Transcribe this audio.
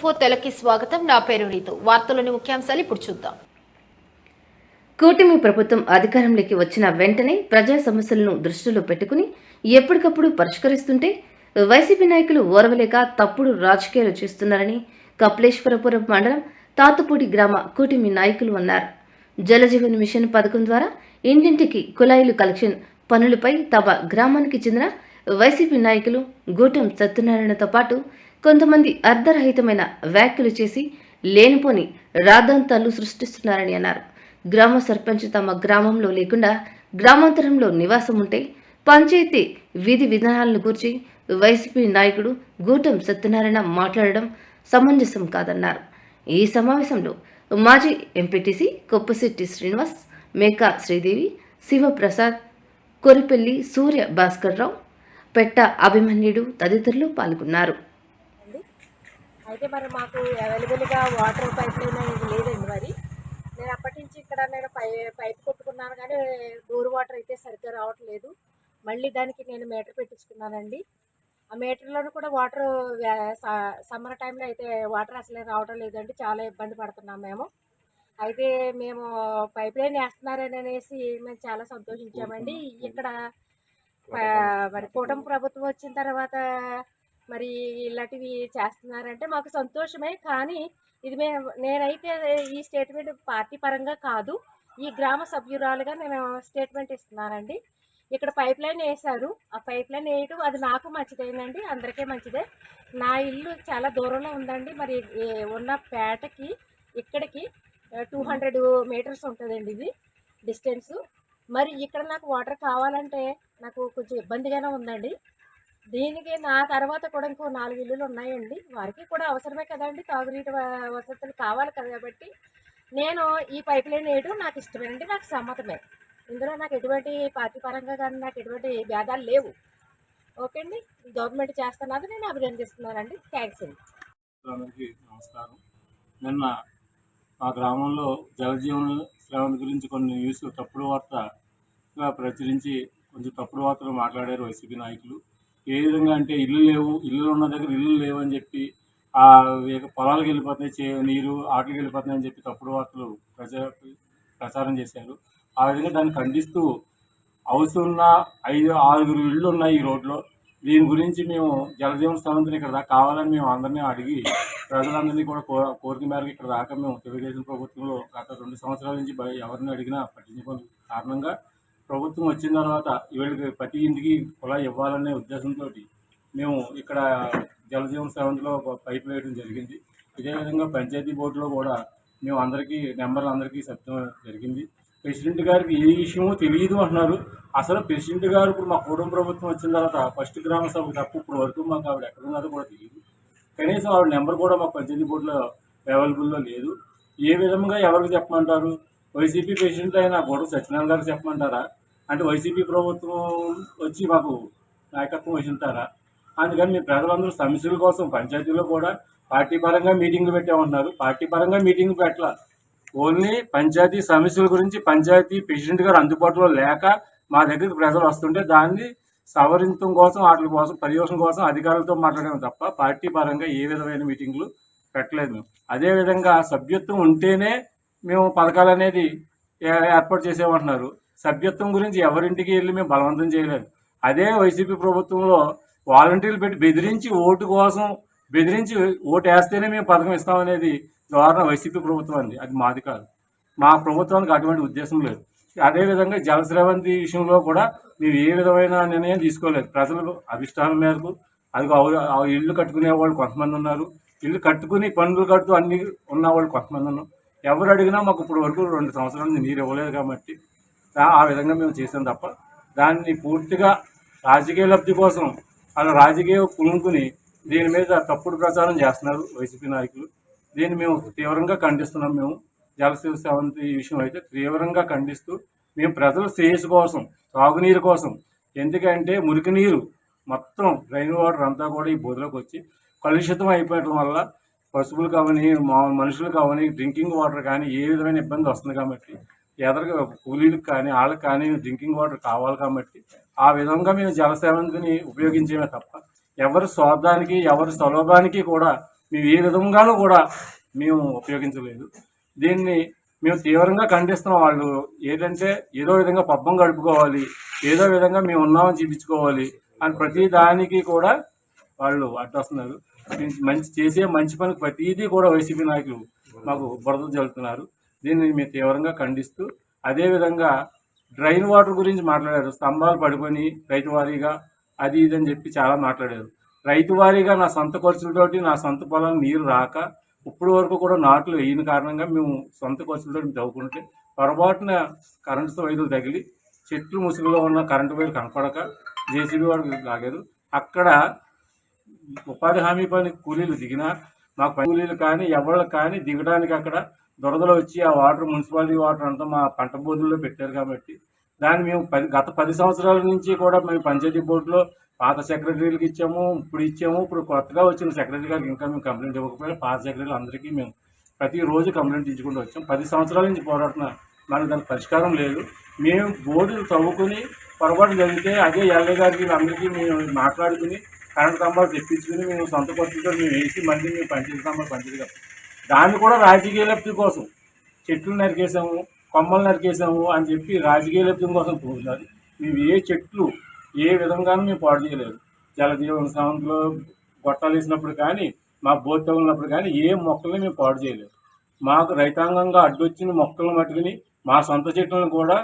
Four తెలకి స్వాగతం. నా పేరు రీతు. వార్తలోని ముఖ్యాంశాలు ఇప్పుడు చూద్దాం. కూటమి ప్రభుత్వం అధికారంలోకి వచ్చిన వెంటనే ప్రజా సమస్యలను దృష్టిలో పెట్టుకుని ఎప్పటికప్పుడు పరిష్కరిస్తుంటే వైసీపీ నాయకులు ఓర్వలేక తప్పుడు రాజకీయాలు చేస్తున్నారని కపిలేశ్వరపురం మండలం తాతుపూడి గ్రామ కూటమి నాయకులు అన్నారు. జలజీవన్ మిషన్ పథకం ద్వారా ఇంటింటికి కుళాయిలు కలెక్షన్ పనులపై తమ గ్రామానికి చెందిన వైసీపీ నాయకులు గూటం సత్యనారాయణతో పాటు కొంతమంది అర్ధరహితమైన వ్యాఖ్యలు చేసి లేనిపోని రాద్ధాంతాలు సృష్టిస్తున్నారని అన్నారు. గ్రామ సర్పంచ్ తమ గ్రామంలో లేకుండా గ్రామాంతరంలో నివాసం ఉంటే పంచాయతీ విధి విధానాలను గురించి వైసీపీ నాయకుడు గూటం సత్యనారాయణ మాట్లాడడం సమంజసం కాదన్నారు. ఈ సమావేశంలో మాజీ ఎంపీటీసీ కొప్పశెట్టి శ్రీనివాస్ మేకా శ్రీదేవి శివప్రసాద్ కొరిపెల్లి సూర్య భాస్కర్రావు పెట్ట అభిమన్యుడు తదితరులు పాల్గొన్నారు. అయితే మరి మాకు అవైలబుల్గా వాటర్ పైప్ లైన్ అనేది లేదండి మరి. నేను అప్పటి నుంచి ఇక్కడ నేను పై పైప్ కొట్టుకున్నాను కానీ బోర్ వాటర్ అయితే సరిగ్గా రావట్లేదు. మళ్ళీ దానికి నేను మీటర్ పెట్టించుకున్నానండి. ఆ మీటర్లోనూ కూడా వాటర్ సమ్మర్ టైంలో అయితే వాటర్ అసలే రావడం లేదండి. చాలా ఇబ్బంది పడుతున్నాం మేము. అయితే మేము పైప్ లైన్ వేస్తున్నారని అనేసి మేము చాలా సంతోషించామండి. ఇక్కడ మరి కూటమి ప్రభుత్వం వచ్చిన తర్వాత మరి ఇలాంటివి చేస్తున్నారంటే మాకు సంతోషమే. కానీ ఇది మే నేనైతే ఈ స్టేట్మెంట్ పార్టీ పరంగా కాదు ఈ గ్రామ సభ్యురాలుగా నేను స్టేట్మెంట్ ఇస్తున్నానండి. ఇక్కడ పైప్ లైన్ వేశారు. ఆ పైప్ లైన్ వేయటం అది నాకు మంచిదేనండి అందరికీ మంచిదే. నా ఇల్లు చాలా దూరంలో ఉందండి. మరి ఉన్న పేటకి ఇక్కడికి టూ హండ్రెడ్ మీటర్స్ ఉంటుందండి ఇది డిస్టెన్స్. మరి ఇక్కడ నాకు వాటర్ కావాలంటే నాకు కొంచెం ఇబ్బందిగానే ఉందండి. దీనికి నా తర్వాత కూడా ఇంకో నాలుగు ఇల్లులు ఉన్నాయండి. వారికి కూడా అవసరమే కదండి. తాగునీటి వసతులు కావాలి కదా కాబట్టి నేను ఈ పైప్ లైన్ వేయడం నాకు ఇష్టమేనండి. నాకు సమ్మతమే. ఇందులో నాకు ఎటువంటి పార్టీ పరంగా కానీ నాకు ఎటువంటి భేదాలు లేవు. ఓకే అండి. గవర్నమెంట్ చేస్తున్నది నేను అభినందిస్తున్నానండి. థ్యాంక్స్ అండి. అందరికీ నమస్కారం. నిన్న మా గ్రామంలో జలజీవన శ్రవణ గురించి కొన్ని న్యూస్ తప్పుడు వార్త ప్రచురించి కొంచెం తప్పుడు వార్తలు మాట్లాడారు వైసీపీ నాయకులు. ఏ విధంగా అంటే ఇల్లు లేవు ఇల్లు ఉన్న దగ్గర ఇల్లు లేవు అని చెప్పి ఆ పొలాలకు వెళ్ళిపోతున్నాయి చే నీరు ఆటలకు వెళ్ళిపోతున్నాయి అని చెప్పి తప్పుడు వార్తలు ప్రచార ప్రచారం చేశారు. ఆ విధంగా దాన్ని ఖండిస్తూ హౌస్ ఉన్న ఐదు ఆరుగురు ఇళ్ళు ఉన్నాయి ఈ రోడ్లో. దీని గురించి మేము జలజీవన స్థలంతో ఇక్కడ దాకా కావాలని మేము అందరినీ అడిగి ప్రజలందరినీ కూడా కో కోరిక మేరకు ఇక్కడ దాకా మేము తెలుగుదేశం ప్రభుత్వంలో గత రెండు సంవత్సరాల నుంచి ఎవరిని అడిగినా పట్టించుకోని కారణంగా ప్రభుత్వం వచ్చిన తర్వాత వీళ్ళకి ప్రతి ఇంటికి కుళాయి ఇవ్వాలనే ఉద్దేశంతో మేము ఇక్కడ జలజీవన్ సెవెంత్లో ఒక పైప్ వేయడం జరిగింది. ఇదే విధంగా పంచాయతీ బోర్డులో కూడా మేము అందరికీ నెంబర్లు అందరికీ చెప్తాం జరిగింది. ప్రెసిడెంట్ గారికి ఏ విషయమో తెలియదు అంటున్నారు. అసలు ప్రెసిడెంట్ గారు ఇప్పుడు మా కుటుంబ ప్రభుత్వం వచ్చిన తర్వాత ఫస్ట్ గ్రామ సభ తప్ప ఇప్పుడు వరకు మాకు ఆవిడ ఎక్కడ ఉన్నారో కూడా తెలియదు. కనీసం ఆవిడ నెంబర్ కూడా మా పంచాయతీ బోర్డులో అవైలబుల్లో లేదు. ఏ విధంగా ఎవరికి చెప్పమంటారు? వైసీపీ ప్రెసిడెంట్ అయిన గొడవ సత్యనారాయణ గారికి చెప్పమంటారా? అంటే వైసీపీ ప్రభుత్వం వచ్చి మాకు నాయకత్వం వహింటారా అందుకని మీ ప్రజలందరూ సమస్యల కోసం పంచాయతీలో కూడా పార్టీ పరంగా మీటింగ్లు పెట్టామన్నారు. పార్టీ పరంగా మీటింగ్ పెట్టాల. ఓన్లీ పంచాయతీ సమస్యల గురించి పంచాయతీ ప్రెసిడెంట్ గారు అందుబాటులో లేక మా దగ్గరికి ప్రజలు వస్తుంటే దాన్ని సవరించడం కోసం వాటి కోసం పర్యవేక్షణ కోసం అధికారులతో మాట్లాడడం తప్ప పార్టీ పరంగా ఏ విధమైన మీటింగ్లు పెట్టలేదు మేము. అదేవిధంగా సభ్యత్వం ఉంటేనే మేము పథకాలు అనేది ఏ- ఏర్పాటు చేసేమంటున్నారు. సభ్యత్వం గురించి ఎవరింటికి వెళ్ళి మేము బలవంతం చేయలేదు. అదే వైసీపీ ప్రభుత్వంలో వాలంటీర్లు పెట్టి బెదిరించి ఓటు కోసం బెదిరించి ఓటు వేస్తేనే మేము పథకం ఇస్తామనేది దారుణ వైసీపీ ప్రభుత్వం అండి అది మాది కాదు. మా ప్రభుత్వానికి అటువంటి ఉద్దేశం లేదు. అదేవిధంగా జలశ్రవంతి విషయంలో కూడా మేము ఏ విధమైన నిర్ణయం తీసుకోలేదు. ప్రజలు అభిష్టానం మేరకు అది ఇల్లు కట్టుకునే వాళ్ళు కొంతమంది ఉన్నారు. ఇల్లు కట్టుకుని పనులు కడుతూ అన్ని ఉన్న వాళ్ళు కొంతమంది ఉన్నారు. ఎవరు అడిగినా మాకు ఇప్పటి వరకు రెండు సంవత్సరాల నుంచి నీరు ఇవ్వలేదు కాబట్టి ఆ- విధంగా మేము చేసాం తప్ప దాన్ని పూర్తిగా రాజకీయ లబ్ధి కోసం అలా రాజకీయ పులుముకుని దీని మీద తప్పుడు ప్రచారం చేస్తున్నారు వైసీపీ నాయకులు. దీన్ని మేము తీవ్రంగా ఖండిస్తున్నాం మేము. జలశివ సేవంతి ఈ విషయం అయితే తీవ్రంగా ఖండిస్తూ మేము ప్రజల శ్రేయస్సు కోసం తాగునీరు కోసం ఎందుకంటే మురికి నీరు మొత్తం రైన్ వాటర్ అంతా కూడా ఈ బోధలోకి వచ్చి కలుషితం అయిపోవడం వల్ల పశువులు కావని మా మనుషులు కావని డ్రింకింగ్ వాటర్ కానీ ఏ విధమైన ఇబ్బంది వస్తుంది కాబట్టి ఎదరగా కూలీలకు కానీ వాళ్ళకి కానీ డ్రింకింగ్ వాటర్ కావాలి కాబట్టి ఆ విధంగా మేము జలసేవంతిని ఉపయోగించేమే తప్ప ఎవరి స్వార్థానికి ఎవరి స్వలోభానికి కూడా మేము ఏ విధంగానూ కూడా మేము ఉపయోగించలేదు. దీన్ని మేము తీవ్రంగా ఖండిస్తున్నాం వాళ్ళు. ఏంటంటే ఏదో విధంగా పబ్బం గడుపుకోవాలి ఏదో విధంగా మేము ఉన్నామని చూపించుకోవాలి అని ప్రతి దానికి కూడా వాళ్ళు అడ్డొస్తున్నారు. మంచి చేసే మంచి పనికి ప్రతిదీ కూడా వైసీపీ నాయకులు మాకు బురద జల్లుతున్నారు. దీనిని మేము తీవ్రంగా ఖండిస్తూ అదేవిధంగా డ్రైన్ వాటర్ గురించి మాట్లాడారు. స్తంభాలు పడిపోయి రైతు వారీగా అది ఇది అని చెప్పి చాలా మాట్లాడారు. రైతు వారీగా నా సొంత ఖర్చులతోటి నా సొంత పొలం నీరు రాక ఇప్పుడు వరకు కూడా నాట్లు వేయని కారణంగా మేము సొంత ఖర్చులతో తవ్వుకుంటే పొరపాటున కరెంటు వైర్లు తగిలి చెట్లు ముసుగులో ఉన్న కరెంటు వైర్లు కనపడక జేసీబీ వాడికి లాగారు. అక్కడ ఉపాధి హామీ పని కూలీలు దిగినా మాకు పని కూలీలు కానీ ఎవరికి కానీ దిగడానికి అక్కడ దురదలు వచ్చి ఆ వాటర్ మున్సిపాలిటీ వాటర్ అంతా మా పంట బోధుల్లో పెట్టారు కాబట్టి దాన్ని మేము పది గత పది సంవత్సరాల నుంచి కూడా మేము పంచాయతీ బోర్డులో పాత సెక్రటరీలకు ఇచ్చాము ఇప్పుడు ఇచ్చాము ఇప్పుడు కొత్తగా వచ్చిన సెక్రటరీ గారికి ఇంకా మేము కంప్లైంట్ ఇవ్వకపోయినా పాత సెక్రటరీలు అందరికీ మేము ప్రతిరోజు కంప్లైంట్ ఇచ్చుకుంటూ వచ్చాం. పది సంవత్సరాల నుంచి పోరాడుతున్నాం మనకు దానికి పరిష్కారం లేదు. మేము బోర్డులు తవ్వుకుని పొరపాటు జరిగితే అదే ఎల్ఏ గారికి అందరికీ మేము మాట్లాడుకుని కరెంట్ స్తంభాలు తెప్పించుకుని మేము సొంత ఖర్చులతో మేము వేసి మళ్ళీ మేము పంచాయతీ స్తంభాలు పంచాయతీ కాబట్టి దాన్ని కూడా రాజకీయ లబ్ధి కోసం. చెట్లు నరికేసాము కొమ్మలు నరికేసాము అని చెప్పి రాజకీయ లబ్ధి కోసం చూస్తున్నారు మేము ఏ చెట్లు ఏ విధంగానూ మేము పాడు చేయలేదు జలజీవన సంస్థలో గొట్టాలు వేసినప్పుడు కానీ మా బోత్ ఉన్నప్పుడు కానీ ఏ మొక్కల్ని మేము పాడు చేయలేదు మాకు రైతాంగంగా అడ్డొచ్చిన మొక్కలను మట్టుకుని మా సొంత చెట్లను కూడా